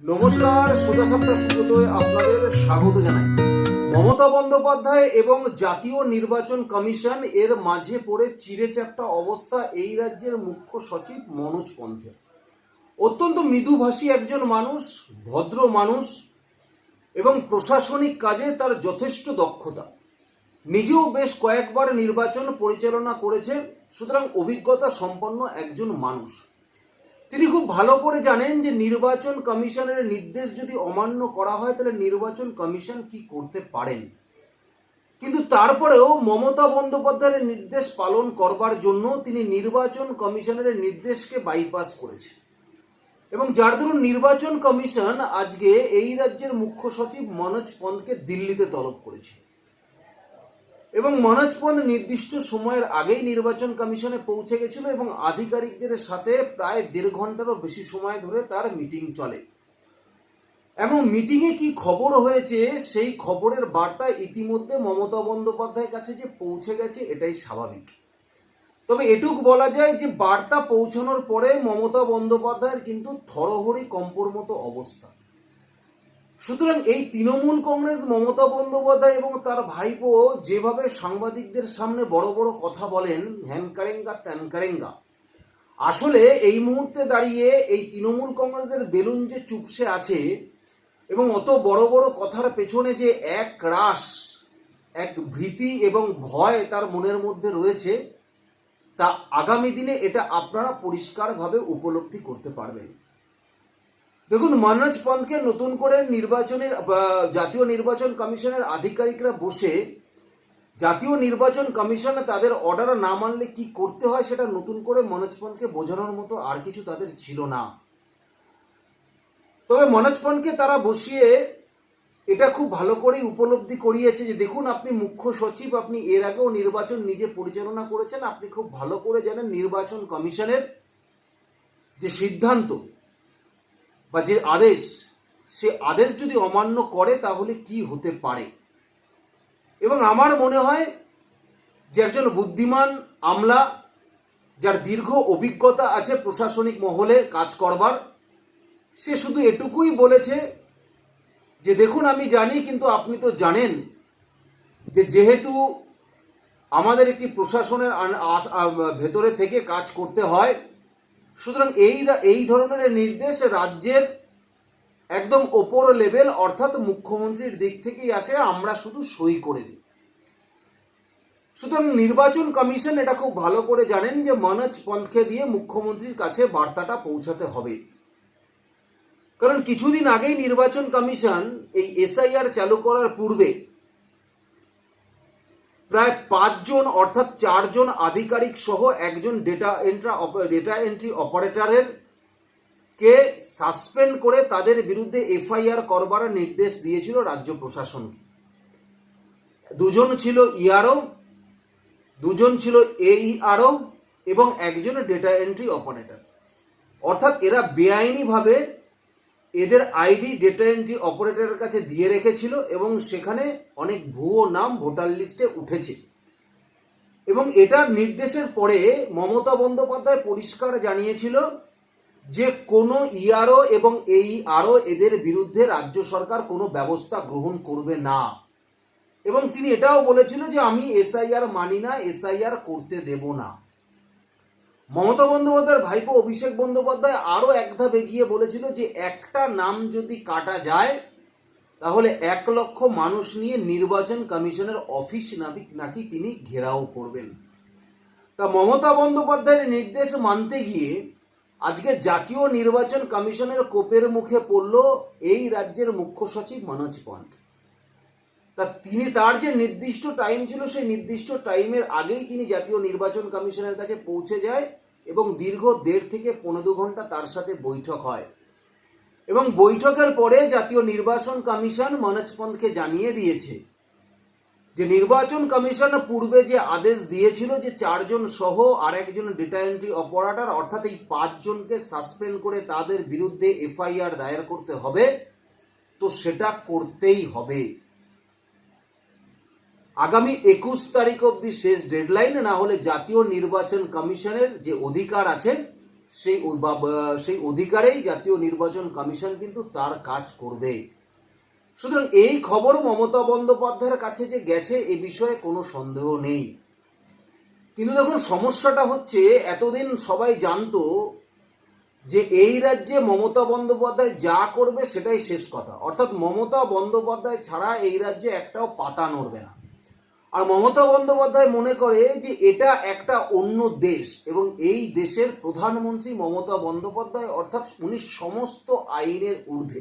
নমস্কার সোজাসাপটা সুব্রতয় আপনাদের স্বাগত জানাই। মমতা বন্দ্যোপাধ্যায় এবং জাতীয় নির্বাচন কমিশন এর মাঝে পড়ে চিরে চ্যাপ্টা অবস্থা এই রাজ্যের মুখ্য সচিব মনোজ পন্থের অত্যন্ত মৃদুভাষী একজন মানুষ, ভদ্র মানুষ এবং প্রশাসনিক কাজে তার যথেষ্ট দক্ষতা। নিজেও বেশ কয়েকবার নির্বাচন পরিচালনা করেছে, সুতরাং অভিজ্ঞতা সম্পন্ন একজন মানুষ। তিনি খুব ভালো করে জানেন যে নির্বাচন কমিশনের নির্দেশ যদি অমান্য করা হয়, তাহলে নির্বাচন কমিশন কি করতে পারেন? কিন্তু তারপরেও মমতা বন্দ্যোপাধ্যায়ের নির্দেশ পালন করবার জন্য তিনি নির্বাচন কমিশনের নির্দেশকে বাইপাস করেছে এবং যার দরুন নির্বাচন কমিশন আজকে এই রাজ্যের মুখ্য সচিব মনোজ পন্তকে দিল্লিতে তলব করেছে। এবং মনোজ নির্দিষ্ট সময়ের আগেই নির্বাচন কমিশনে পৌঁছে গেছিল এবং আধিকারিকদের সাথে প্রায় দেড় ঘন্টারও বেশি সময় ধরে তার মিটিং চলে। এবং মিটিংয়ে কি খবর হয়েছে সেই খবরের বার্তা ইতিমধ্যে মমতা বন্দ্যোপাধ্যায়ের কাছে যে পৌঁছে গেছে, এটাই স্বাভাবিক। তবে এটুক বলা যায় যে বার্তা পৌঁছানোর পরে মমতা বন্দ্যোপাধ্যায়ের কিন্তু থরহরি কম্পর মতো অবস্থা। সুতরাং এই তৃণমূল কংগ্রেস, মমতা বন্দ্যোপাধ্যায় এবং তার ভাইপো যেভাবে সাংবাদিকদের সামনে বড় বড় কথা বলেন হ্যানকারেঙ্গা ত্যানকারেঙ্গা আসলে এই মুহূর্তে দাঁড়িয়ে এই তৃণমূল কংগ্রেসের বেলুন যে চুপসে আছে এবং অত বড় বড় কথার পেছনে যে এক রাস এক ভীতি এবং ভয় তার মনের মধ্যে রয়েছে, তা আগামী দিনে এটা আপনারা পরিষ্কারভাবে উপলব্ধি করতে পারবেন। দেখুন, মনোজ পন্তকে নতুন করে নির্বাচনের জাতীয় নির্বাচন কমিশনের আধিকারিকরা বসে জাতীয় নির্বাচন কমিশনে তাদের অর্ডার না মানলে কি করতে হয় সেটা নতুন করে মনোজ পন্তকে বোঝানোর মতো আর কিছু তাদের ছিল না। তবে মনোজ পন্তকে তারা বসিয়ে এটা খুব ভালো করেই উপলব্ধি করিয়েছে যে, দেখুন, আপনি মুখ্য সচিব, আপনি এর আগেও নির্বাচন নিজে পরিচালনা করেছেন, আপনি খুব ভালো করে জানেন নির্বাচন কমিশনের যে সিদ্ধান্ত বা যে আদেশ, সে আদেশ যদি অমান্য করে, তাহলে কি হতে পারে? এবং আমার মনে হয় যে একজন বুদ্ধিমান আমলা, যার দীর্ঘ অভিজ্ঞতা আছে প্রশাসনিক মহলে কাজ করবার, সে শুধু এটুকুই বলেছে যে, দেখুন, আমি জানি, কিন্তু আপনি তো জানেন যে, যেহেতু আমাদের একটি প্রশাসনের ভেতরে থেকে কাজ করতে হয় সুতরাং এই এই ধরনের নির্দেশ রাজ্যের একদম ওপর লেভেল অর্থাৎ মুখ্যমন্ত্রীর দিক থেকেই আসে, আমরা শুধু সই করে দিই। সুতরাং নির্বাচন কমিশন এটা খুব ভালো করে জানেন যে মনোজ পন্থকে দিয়ে মুখ্যমন্ত্রীর কাছে বার্তাটা পৌঁছাতে হবে। কারণ কিছুদিন আগেই নির্বাচন কমিশন এই এসআইআর চালু করার পূর্বে প্রায় পাঁচজন অর্থাৎ চারজন আধিকারিক সহ একজন ডেটা এন্ট্রা ডেটা এন্ট্রি অপারেটরের কে সাসপেন্ড করে তাদের বিরুদ্ধে এফআইআর করবার নির্দেশ দিয়েছিল রাজ্য প্রশাসনকে দুজন ছিল ইআরও দুজন ছিল এইআরও এবং একজন ডেটা এন্ট্রি অপারেটর অর্থাৎ এরা বেআইনিভাবে এদের আইডি ডেটা এন্ট্রি অপারেটরের কাছে দিয়ে রেখেছিল এবং সেখানে অনেক ভুয়ো নাম ভোটার লিস্টে উঠেছে। এবং এটার নির্দেশের পরে মমতা বন্দ্যোপাধ্যায় পরিষ্কার জানিয়েছিল যে কোনো ইআরও এবং এই আরও এদের বিরুদ্ধে রাজ্য সরকার কোনো ব্যবস্থা গ্রহণ করবে না। এবং তিনি এটাও বলেছিল যে আমি এসআইআর মানি না এসআইআর করতে দেব না। মমতা বন্দ্যোপাধ্যায়ের ভাইপো অভিষেক বন্দ্যোপাধ্যায় আরও এক ধাপ এগিয়ে বলেছিল যে একটা নাম যদি কাটা যায়, তাহলে এক লক্ষ মানুষ নিয়ে নির্বাচন কমিশনের অফিস নাবিক নাকি তিনি ঘেরাও করবেন। তা মমতা বন্দ্যোপাধ্যায়ের নির্দেশ মানতে গিয়ে আজকে জাতীয় নির্বাচন কমিশনের কোপের মুখে পড়ল এই রাজ্যের মুখ্য সচিব মনোজ পন্থ। তা তিনি তার যে নির্দিষ্ট টাইম ছিল, সেই নির্দিষ্ট টাইমের আগেই তিনি জাতীয় নির্বাচন কমিশনের কাছে পৌঁছে যায়। এবং দীর্ঘ দেড় থেকে পনেরো ঘণ্টা তার সাথে বৈঠক হয়। এবং বৈঠকের পরে জাতীয় নির্বাচন কমিশন মনোজ পন্থকে জানিয়ে দিয়েছে যে নির্বাচন কমিশন পূর্বে যে আদেশ দিয়েছিল যে চারজন সহ আরেকজন ডেটা এন্ট্রি অপারেটর অর্থাৎ এই পাঁচজনকে সাসপেন্ড করে তাদের বিরুদ্ধে এফআইআর দায়ের করতে হবে, তো সেটা করতেই হবে। আগামী একুশ তারিখ অবধি শেষ ডেডলাইন না হলে জাতীয় নির্বাচন কমিশনের যে অধিকার আছে, সেই সেই অধিকারেই জাতীয় নির্বাচন কমিশন কিন্তু তার কাজ করবে। সুতরাং এই খবর মমতা বন্দ্যোপাধ্যায়ের কাছে যে গেছে, এ বিষয়ে কোনো সন্দেহ নেই। কিন্তু দেখুন, সমস্যাটা হচ্ছে, এতদিন সবাই জানতো যে এই রাজ্যে মমতা বন্দ্যোপাধ্যায় যা করবে সেটাই শেষ কথা। অর্থাৎ মমতা বন্দ্যোপাধ্যায় ছাড়া এই রাজ্যে একটাও পাতা নড়বে না। আর মমতা বন্দ্যোপাধ্যায় মনে করে যে এটা একটা অন্য দেশ এবং এই দেশের প্রধানমন্ত্রী মমতা বন্দ্যোপাধ্যায়, অর্থাৎ উনি সমস্ত আইনের ঊর্ধ্বে।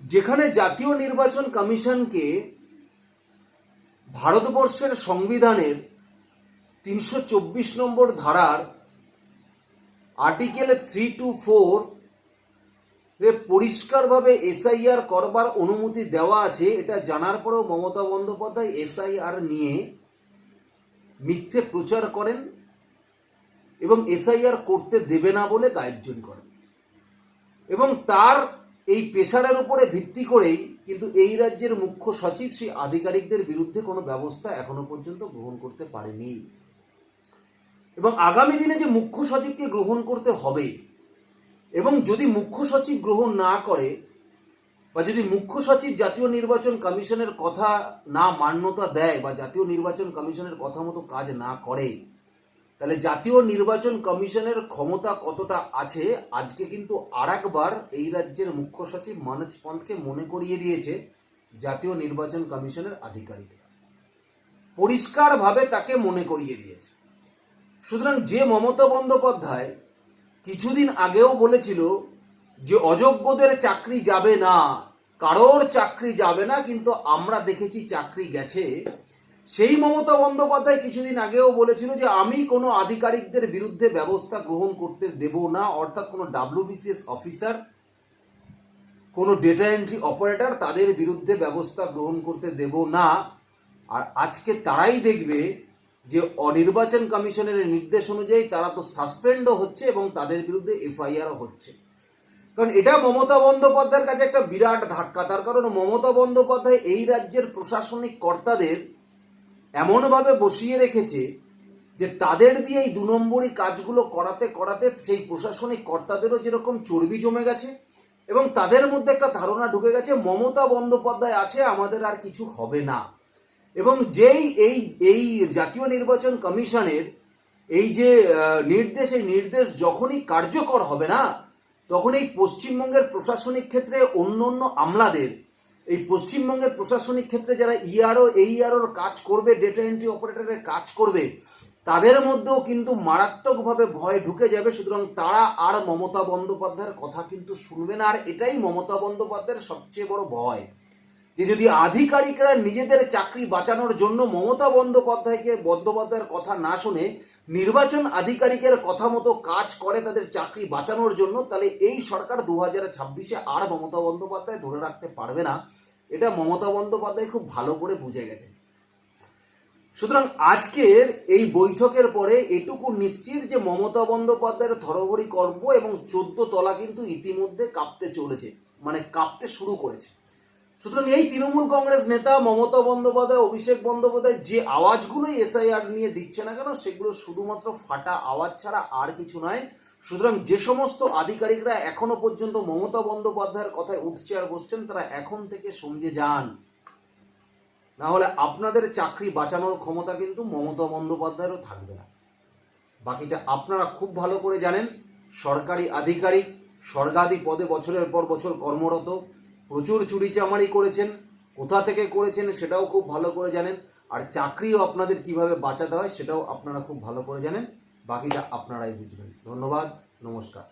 যেখানে জাতীয় নির্বাচন কমিশনকে ভারতবর্ষের সংবিধানের তিনশো চব্বিশ নম্বর ধারার আর্টিকেল থ্রি টু ফোর পরিষ্কারভাবে এসআইআর করবার অনুমতি দেওয়া আছে, এটা জানার পরেও মমতা বন্দ্যোপাধ্যায় এসআইআর নিয়ে মিথ্যে প্রচার করেন এবং এসআইআর করতে দেবে না বলে গায়েবজুরি করেন। এবং তার এই পেশারের উপরে ভিত্তি করেই কিন্তু এই রাজ্যের মুখ্য সচিব সেই আধিকারিকদের বিরুদ্ধে কোনো ব্যবস্থা এখনও পর্যন্ত গ্রহণ করতে পারেনি। এবং আগামী দিনে যে মুখ্য সচিবকে গ্রহণ করতে হবে এবং যদি মুখ্য সচিব গ্রহণ না করে বা যদি মুখ্য সচিব জাতীয় নির্বাচন কমিশনের কথা না মান্যতা দেয় বা জাতীয় নির্বাচন কমিশনের কথা মতো কাজ না করে, তাহলে জাতীয় নির্বাচন কমিশনের ক্ষমতা কতটা আছে? আজকে কিন্তু আরেকবার এই রাজ্যের মুখ্য সচিব মানজ পন্থকে মনে করিয়ে দিয়েছে জাতীয় নির্বাচন কমিশনের আধিকারিকরা। পরিষ্কারভাবে তাকে মনে করিয়ে দিয়েছে। সুতরাং যে মমতা বন্দ্যোপাধ্যায় কিছুদিন আগেও বলেছিল যে অযোগ্যদের চাকরি যাবে না, কারোর চাকরি যাবে না, কিন্তু আমরা দেখেছি চাকরি গেছে। সেই মমতা বন্দ্যোপাধ্যায় কিছুদিন আগেও বলেছিল যে আমি কোনো আধিকারিকদের বিরুদ্ধে ব্যবস্থা গ্রহণ করতে দেব না, অর্থাৎ কোনো ডাব্লিউবিসিএস অফিসার, কোনো ডেটা এন্ট্রি অপারেটর তাদের বিরুদ্ধে ব্যবস্থা গ্রহণ করতে দেব না। আর আজকে তারাই দেখবে যে অনির্বাচন কমিশনের নির্দেশ অনুযায়ী তারা তো সাসপেন্ডও হচ্ছে এবং তাদের বিরুদ্ধে এফআইআরও হচ্ছে। কারণ এটা মমতা বন্দ্যোপাধ্যায়ের কাছে একটা বিরাট ধাক্কা। তার কারণ মমতা বন্দ্যোপাধ্যায় এই রাজ্যের প্রশাসনিক কর্তাদের এমনভাবে বসিয়ে রেখেছে যে তাদের দিয়ে এই দু নম্বরই কাজগুলো করাতে করাতে সেই প্রশাসনিক কর্তাদেরও যেরকম চর্বি জমে গেছে এবং তাদের মধ্যে একটা ধারণা ঢুকে গেছে, মমতা বন্দ্যোপাধ্যায় আছে, আমাদের আর কিছু হবে না। এবং যেই এই এই জাতীয় নির্বাচন কমিশনের এই যে নির্দেশ, এই নির্দেশ যখনই কার্যকর হবে না, তখন এই পশ্চিমবঙ্গের প্রশাসনিক ক্ষেত্রে অন্য অন্য আমলাদের, এই পশ্চিমবঙ্গের প্রশাসনিক ক্ষেত্রে যারা ইআরও এইআরওর কাজ করবে ডেটা এন্ট্রি অপারেটরের কাজ করবে, তাদের মধ্যেও কিন্তু মারাত্মকভাবে ভয় ঢুকে যাবে। সুতরাং তারা আর মমতা বন্দ্যোপাধ্যায়ের কথা কিন্তু শুনবে না, আর এটাই মমতা বন্দ্যোপাধ্যায়ের সবচেয়ে বড় ভয়। যে যদি আধিকারিকরা নিজেদের চাকরি বাঁচানোর জন্য মমতা বন্দ্যোপাধ্যায়কে বন্দ্যোপাধ্যায়ের কথা না শুনে নির্বাচন আধিকারিকের কথা মতো কাজ করে তাদের চাকরি বাঁচানোর জন্য, তাহলে এই সরকার দু হাজার ছাব্বিশে আর মমতা বন্দ্যোপাধ্যায় ধরে রাখতে পারবে না। এটা মমতা বন্দ্যোপাধ্যায় খুব ভালো করে বুঝে গেছে। সুতরাং আজকের এই বৈঠকের পরে এটুকু নিশ্চিত যে মমতা বন্দ্যোপাধ্যায়ের থরহরি কর্ম এবং চোদ্দ তলা কিন্তু ইতিমধ্যে কাঁপতে চলেছে মানে কাঁপতে শুরু করেছে। সুতরাং এই তৃণমূল কংগ্রেস নেতা মমতা বন্দ্যোপাধ্যায়, অভিষেক বন্দ্যোপাধ্যায় যে আওয়াজগুলোই এসআইআর নিয়ে দিচ্ছে না কেন, সেগুলো শুধুমাত্র ফাটা আওয়াজ ছাড়া আর কিছু নয়। সুতরাং যে সমস্ত আধিকারিকরা এখনও পর্যন্ত মমতা বন্দ্যোপাধ্যায়ের কথায় উঠছে আর বসছেন, তারা এখন থেকে সমঝে যান। না হলে আপনাদের চাকরি বাঁচানোর ক্ষমতা কিন্তু মমতা বন্দ্যোপাধ্যায়েরও থাকবে না। বাকিটা আপনারা খুব ভালো করে জানেন, সরকারি আধিকারিক, স্বর্গাদি পদে বছরের পর বছর কর্মরত প্রচুর চুরি চামারি করেছেন, কোথা থেকে করেছেন সেটাও খুব ভালো করে জানেন, আর চাকরিও আপনাদের কীভাবে বাঁচাতে হয় সেটাও আপনারা খুব ভালো করে জানেন, বাকিটা আপনারাই বুঝবেন। ধন্যবাদ, নমস্কার।